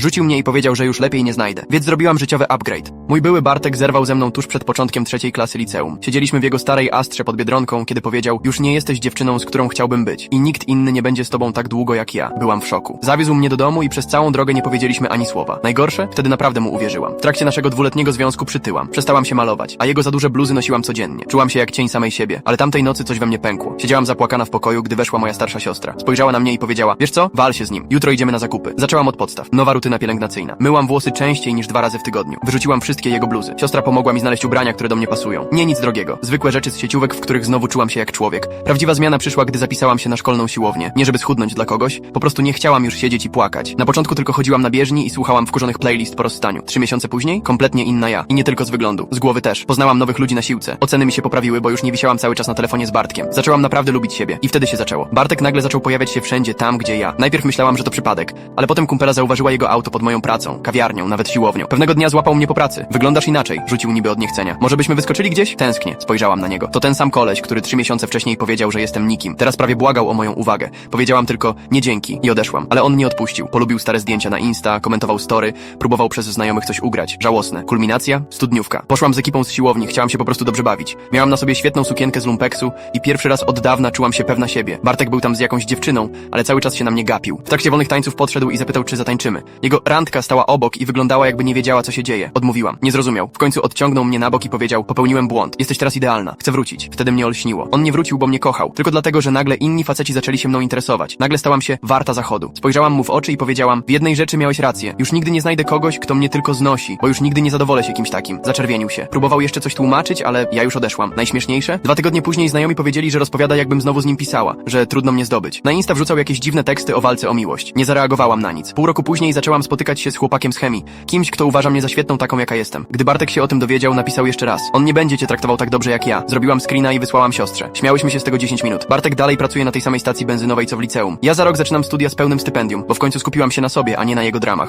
Rzucił mnie i powiedział, że już lepiej nie znajdę, więc zrobiłam życiowy upgrade. Mój były Bartek zerwał ze mną tuż przed początkiem trzeciej klasy liceum. Siedzieliśmy w jego starej astrze pod Biedronką, kiedy powiedział, już nie jesteś dziewczyną, z którą chciałbym być i nikt inny nie będzie z tobą tak długo jak ja. Byłam w szoku. Zawiózł mnie do domu i przez całą drogę nie powiedzieliśmy ani słowa. Najgorsze? Wtedy naprawdę mu uwierzyłam. W trakcie naszego dwuletniego związku przytyłam. Przestałam się malować, a jego za duże bluzy nosiłam codziennie. Czułam się jak cień samej siebie, ale tamtej nocy coś we mnie pękło. Siedziałam zapłakana w pokoju, gdy weszła moja starsza siostra. Spojrzała na mnie i powiedziała, wiesz co? Wal się z nim. Jutro idziemy na zakupy. Zaczęłam od podstaw. Nowa rutyna pielęgnacyjna. Myłam włosy częściej niż dwa razy w tygodniu. Wyrzuciłam wszystkie jego bluzy. Siostra pomogła mi znaleźć ubrania, które do mnie pasują. Nie nic drogiego. Zwykłe rzeczy z sieciówek, w których znowu czułam się jak człowiek. Prawdziwa zmiana przyszła, gdy zapisałam się na szkolną siłownię. Nie żeby schudnąć dla kogoś, po prostu nie chciałam już siedzieć i płakać. Na początku tylko chodziłam na bieżni i słuchałam wkurzonych playlist po rozstaniu. Trzy miesiące później, kompletnie inna ja. I nie tylko z wyglądu. Z głowy też. Poznałam nowych ludzi na siłce. Oceny mi się poprawiły, bo już nie wisiałam cały czas na telefonie z Bartkiem. Zaczęłam naprawdę lubić siebie. I wtedy się zaczęło. Bartek nagle zaczął pojawiać się wszędzie tam, gdzie ja. Najpierw myślałam, że to przypadek, ale potem kumpela zauważyła jego auto pod moją pracą, kawiarnią, nawet siłownią. Pewnego dnia złapał mnie po pracy. Wyglądasz inaczej, rzucił niby od niechcenia. Może byśmy wyskoczyli gdzieś? Tęsknię. Spojrzałam na niego. To ten sam koleś, który trzy miesiące wcześniej powiedział, że jestem nikim. Teraz prawie błagał o moją uwagę. Powiedziałam tylko nie dzięki i odeszłam. Ale on nie odpuścił. Polubił stare zdjęcia na Insta, komentował story, próbował przez znajomych coś ugrać. Żałosne. Kulminacja? Studniówka. Poszłam z ekipą z siłowni, chciałam się po prostu dobrze bawić. Miałam na sobie świetną sukienkę z lumpeksu i pierwszy raz od dawna czułam się pewna siebie. Bartek był tam z jakąś dziewczyną, ale cały czas się na mnie gapił. W trakcie wolnych tańców podszedł i zapytał, czy zatańczymy. Jego randka stała obok i wyglądała jakby nie wiedziała, co się dzieje. Odmówiłam. Nie zrozumiał. W końcu odciągnął mnie na bok i powiedział, popełniłem błąd. Jesteś teraz idealna. Chcę wrócić. Wtedy mnie olśniło. On nie wrócił, bo mnie kochał. Tylko dlatego, że nagle inni faceci zaczęli się mną interesować. Nagle stałam się warta zachodu. Spojrzałam mu w oczy i powiedziałam, w jednej rzeczy miałeś rację. Już nigdy nie znajdę kogoś, kto mnie tylko znosi, bo już nigdy nie zadowolę się kimś takim. Zaczerwienił się. Próbował jeszcze coś tłumaczyć, ale ja już odeszłam. Najśmieszniejsze? Dwa tygodnie później znajomi powiedzieli, że rozpowiada, jakbym znowu z nim pisała, że trudno mnie zdobyć. Na Insta wrzucał jakieś dziwne teksty o walce o miłość. Nie zareagowałam na nic. Pół roku później zaczęłam spotykać się z chłopakiem z chemii. Kimś, kto uważa mnie za świetną taką, jaka jestem. Gdy Bartek się o tym dowiedział, napisał jeszcze raz. On nie będzie cię traktował tak dobrze jak ja. Zrobiłam screena i wysłałam siostrze. Śmiałyśmy się z tego 10 minut. Bartek dalej pracuje na tej samej stacji benzynowej co w liceum. Ja za rok zaczynam studia z pełnym stypendium, bo w końcu skupiłam się na sobie, a nie na jego dramach.